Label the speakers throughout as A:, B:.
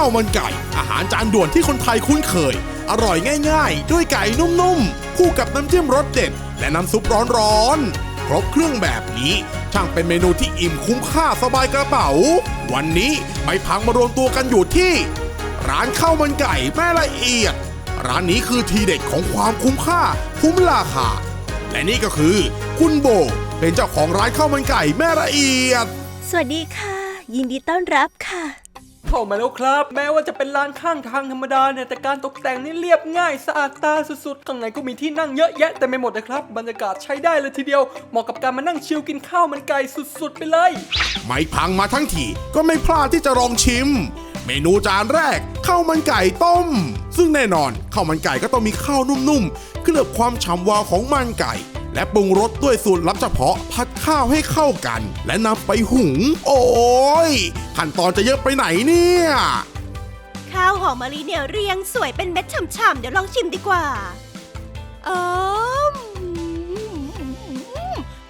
A: าวมันไก่ อาหารจานด่วนที่คนไทยคุ้นเคย อร่อยง่ายๆ ด้วยไก่นุ่มๆ คู่กับน้ำจิ้มรสเด็ด และน้ำซุปร้อนๆ ครบเครื่องแบบนี้ ช่างเป็นเมนูที่อิ่มคุ้มค่าสบายกระเป๋า วันนี้ไม่พังมารวมตัวกันอยู่ที่ ร้านข้าวมันไก่แม่ละเอียด ร้านนี้คือทีเด็ดของความคุ้มค่าคุ้มราคาและนี่ก็คือคุณโบเป็นเจ้าของร้านข้าวมันไก่แม่ละเอียด
B: สวัสดีค่ะ ยินดีต้อนรับค่ะ
C: เข้ามาแล้วครับ แม้ว่าจะเป็นร้านข้างทางธรรมดาเนี่ยแต่การตกแต่งนี่เรียบง่ายสะอาดตาสุดๆข้างในก็มีที่นั่งเยอะแยะแต่ไม่หมดนะครับบรรยากาศใช้ได้เลยทีเดียว เหมาะกับการมานั่งชิลกินข้าวมันไก่สุดๆ ไปเลย
A: ไม่พังมาทั้งทีก็ไม่พลาดที่จะลองชิม เมนูจานแรกข้าวมันไก่ต้ม ซึ่งแน่นอนข้าวมันไก่ก็ต้องมีข้าวนุ่มๆเคลือบความฉ่ำวาวของมันไก่ และปรุงรสด้วยสูตรลับเฉพาะพัดข้าวให้เข้ากัน และนำไปหุง โอ้ยขั้นตอนจะเยอะไปไหนเนี่ย
B: ข้าวหอมมะลิเนี่ยเรียงสวยเป็นเม็ดฉ่ำๆเดี๋ยวลองชิมดีกว่าอ๋อ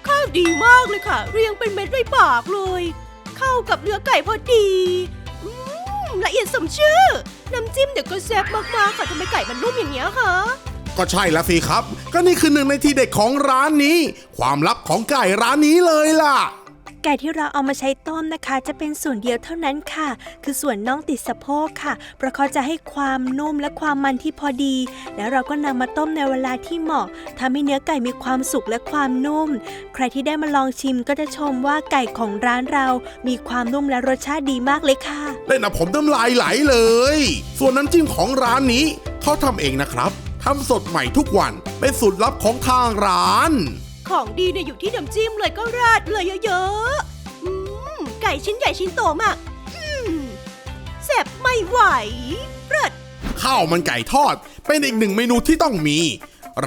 B: ข้าวดีมากเลยค่ะ เรียงเป็นเม็ดไม่ปากเลย เข้ากับเนื้อไก่พอดีอืมละเอียดสมชื่อ น้ำจิ้มเดี๋ยวก็แซ่บมากๆค่ะทำไมไก่มันนุ่มอย่างเงี้ยคะ
A: ก็ใช่ละสิครับ ก็นี่คือหนึ่งในทีเด็ดของร้านนี้ ความลับของไก่ร้านนี้เลยล่ะ
B: ไก่ที่เราเอามาใช้ต้มนะคะ จะเป็นส่วนเดียวเท่านั้นค่ะ คือส่วนน่องติดสะโพกค่ะ เพราะเขาจะให้ความนุ่มและความมันที่พอดี แล้วเราก็นำมาต้มในเวลาที่เหมาะทำให้เนื้อไก่มีความสุกและความนุ่ม ใครที่ได้มาลองชิมก็จะชมว่าไก่ของร้านเรา มีความนุ่มและรสชาติดีมากเลยค่ะ
A: เล่นเอาผมน้ำลายไหลเลย ส่วนน้ำจิ้มของร้านนี้เขาทำเองนะครับ ทำสดใหม่ทุกวันเป็นสูตรลับของทางร้าน
B: ของดีเนี่ยอยู่ที่น้ำจิ้มเลยก็ราดเลยเยอะๆอืมไก่ชิ้นใหญ่ชิ้นโตมากอืมแซ่บไม่ไหวเลิศ
A: ข้าวมันไก่ทอดเป็นอีกหนึ่งเมนูที่ต้องมี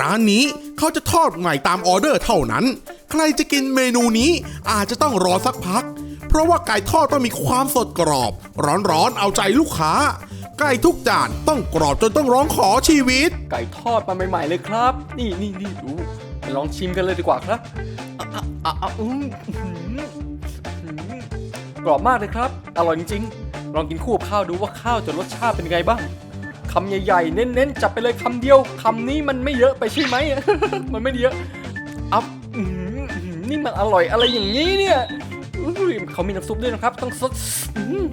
A: ร้านนี้เขาจะทอดใหม่ตามออเดอร์เท่านั้น ใครจะกินเมนูนี้อาจจะต้องรอสักพัก เพราะว่าไก่ทอดต้องมีความสดกรอบ ร้อนๆเอาใจลูกค้า ไก่ทุกจานต้องกรอบจนต้องร้องขอชีวิต
C: ไก่ทอดมาใหม่ๆเลยครับ นี่นี่นี่ดูไปลองชิมกันเลยดีกว่าครับอะอะอะอืมอื้อหืออื้อหือกรอบมากเลยครับ อร่อยจริงๆ ลองกินคู่กับข้าวดูว่าข้าวจะรสชาติเป็นไงบ้างคำใหญ่ๆ เน้นๆ จับไปเลยคำเดียวคำนี้มันไม่เยอะไปใช่ไหม มันไม่เยอะอัพอื้อหืออื้อหือนี่มันอร่อยอะไรอย่างนี้เนี่ยอุ้ยเขามีน้ำซุปด้วยนะครับ ต้องสดอื้อ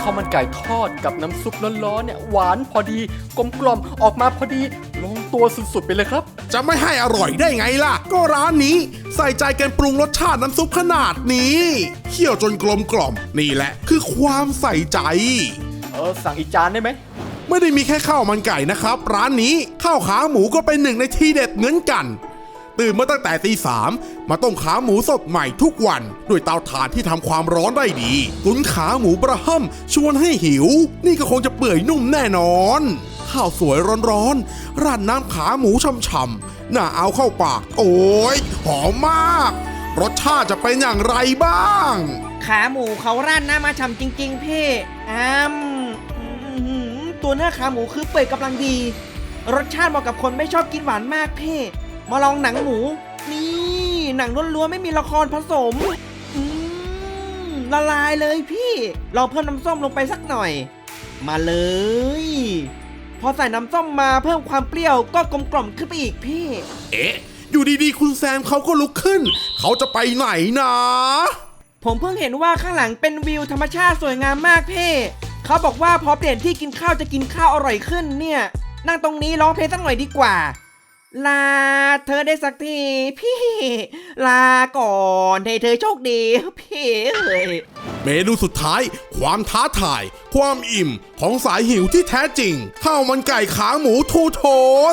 C: ข้าวมันไก่ทอดกับน้ำซุปร้อนๆเนี่ยหวานพอดีกลมกล่อมออกมาพอดี ลงตัวสุดๆไปเลยครับ
A: จะไม่ให้อร่อยได้ไงล่ะ ก็ร้านนี้ใส่ใจกันปรุงรสชาติน้ำซุปขนาดนี้เคี่ยวจนกลมกล่อมนี่แหละ คือความใส่ใจ
C: เออสั่งอีกจานได้ไหม
A: ไม่ได้มีแค่ข้าวมันไก่นะครับ ร้านนี้ข้าวขาหมูก็เป็นหนึ่งในทีเด็ดเหมือนกัน ตื่นมาตั้งแต่ตีสามมาต้มขาหมูสดใหม่ทุกวันด้วยเตาถ่านที่ทำความร้อนได้ดีตุนขาหมูประห่มชวนให้หิว นี่ก็คงจะเปื่อยนุ่มแน่นอน ข้าวสวยร้อนๆราดน้ำขาหมูช่ำๆน่าเอาเข้าปาก โอ้ยหอมมาก รสชาติจะเป็นอย่างไรบ้าง
D: ขาหมูเขาราดหน้ามาฉ่ำจริงๆเพ่อ้ามอื้อหือตัวเนื้อขาหมูคือเปื่อยกำลังดี รสชาติเหมาะกับคนไม่ชอบกินหวานมากเพ่ มาลองหนังหมู นี่ หนังล้วนๆไม่มีละครผสมอืมละลายเลยพี่ลองเพิ่มน้ำส้มลงไปสักหน่อย มาเลย พอใส่น้ำส้มมาเพิ่มความเปรี้ยวก็กลมกล่อมขึ้นไปอีกพี่
A: เอ๊ะ อยู่ดีๆ คุณแซมเขาก็ลุกขึ้น เขาจะไปไหนนะ
D: ผมเพิ่งเห็นว่าข้างหลังเป็นวิวธรรมชาติสวยงามมากเพ่เขาบอกว่าพอเปลี่ยนที่กินข้าวจะกินข้าวอร่อยขึ้นเนี่ย นั่งตรงนี้ร้องเพลงสักหน่อยดีกว่า ลาเธอได้สักทีพี่ ลาก่อนให้เธอโชคดีพี่เอ้ย
A: เมนูสุดท้าย ความท้าทาย ความอิ่มของสายหิวที่แท้จริง ข้าวมันไก่ขาหมูทูโท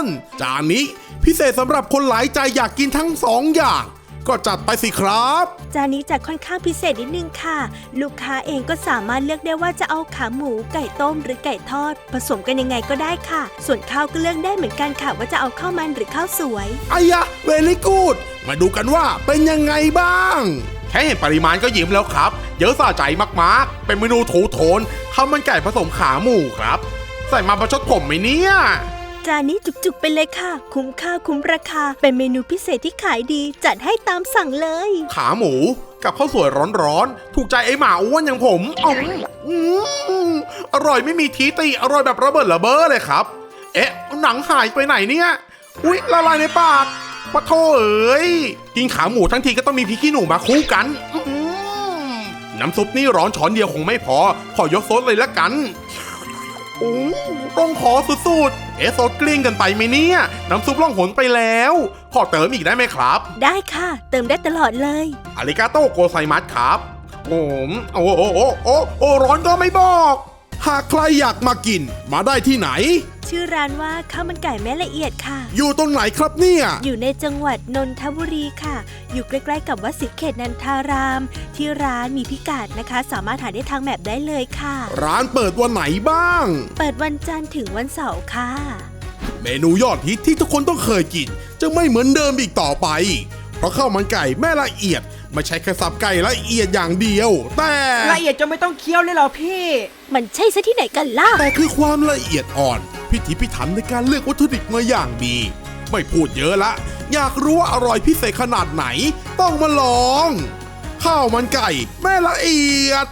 A: น จานนี้พิเศษสำหรับคนหลายใจอยากกินทั้งสองอย่าง ก็จัดไปสิครับ
B: จานนี้จะค่อนข้างพิเศษนิดนึงค่ะ ลูกค้าเองก็สามารถเลือกได้ว่าจะเอาขาหมูไก่ต้มหรือไก่ทอด ผสมกันยังไงก็ได้ค่ะ ส่วนข้าวก็เลือกได้เหมือนกันค่ะ ว่าจะเอาข้าวมันหรือข้าวสวย
A: อายะเวลิกูดมาดูกันว่าเป็นยังไงบ้าง แค่เห็นปริมาณก็ยิ้มแล้วครับ เยอะสะใจมากๆ เป็นเมนูถูโทนข้าวมันไก่ผสมขาหมูครับ ใส่มาประชดผมไหมเนี่ย
B: จานนี้จุกๆไปเลยค่ะ คุ้มค่าคุ้มราคา เป็นเมนูพิเศษที่ขายดีจัดให้ตามสั่งเลย
A: ขาหมูกับข้าวสวยร้อนๆ ถูกใจไอ้หมาอ้วนอย่างผมอ๋อมอืมอร่อยไม่มีทีติอร่อยแบบระเบิดระเบ้อเลยครับ เอ๊ะ หนังหายไปไหนเนี่ย อุ๊ย ละลายในปากปะโถเอ้ยกินขาหมูทั้งทีก็ต้องมีพริกขี้หนูมาคู่กัน น้ำซุปนี่ร้อนช้อนเดียวคงไม่พอ ขอยกซดเลยละกัน โอ้ต้องขอสุดๆ เอ๊ะซดกลิ้งกันไปไหมเนี่ย น้ำซุปล่องหนไปแล้ว ขอเติมอีกได้ไหมครับ
B: ได้ค่ะ เติมได้ตลอดเลย
A: อาริกาโตโกไซมัสครับผมโอ้โอ้โอ้โอ้โอ้ร้อนก็ไม่บอก หากใครอยากมากิน มาได้ที่ไหน
B: ชื่อร้านว่าข้าวมันไก่แม่ละเอียดค่ะ
A: อยู่ตรงไหนครับเนี่ย
B: อยู่ในจังหวัดนนทบุรีค่ะ อยู่ใกล้ๆกับวัดสิเขตนันทาราม ที่ร้านมีพิกัดนะคะ สามารถหาได้ทางแมปได้เลยค่ะ
A: ร้านเปิดวันไหนบ้าง
B: เปิดวันจันทร์ถึงวันเสาร์ค่ะ
A: เมนูยอดฮิตที่ทุกคนต้องเคยกิน จะไม่เหมือนเดิมอีกต่อไป เพราะข้าวมันไก่แม่ละเอียด ไม่ใช่แค่สับไก่ละเอียดอย่างเดียว แต่
D: ละเอียดจนไม่ต้องเคี้ยวเลยเหรอพี่
B: มันใช่ซะที่ไหนกันล่ะ
A: แต่คือความละเอียดอ่อน พิถีพิถันในการเลือกวัตถุดิบมาอย่างดี ไม่พูดเยอะละ อยากรู้ว่าอร่อยพิเศษขนาดไหน ต้องมาลอง ข้าวมันไก่ แม่ละเอียด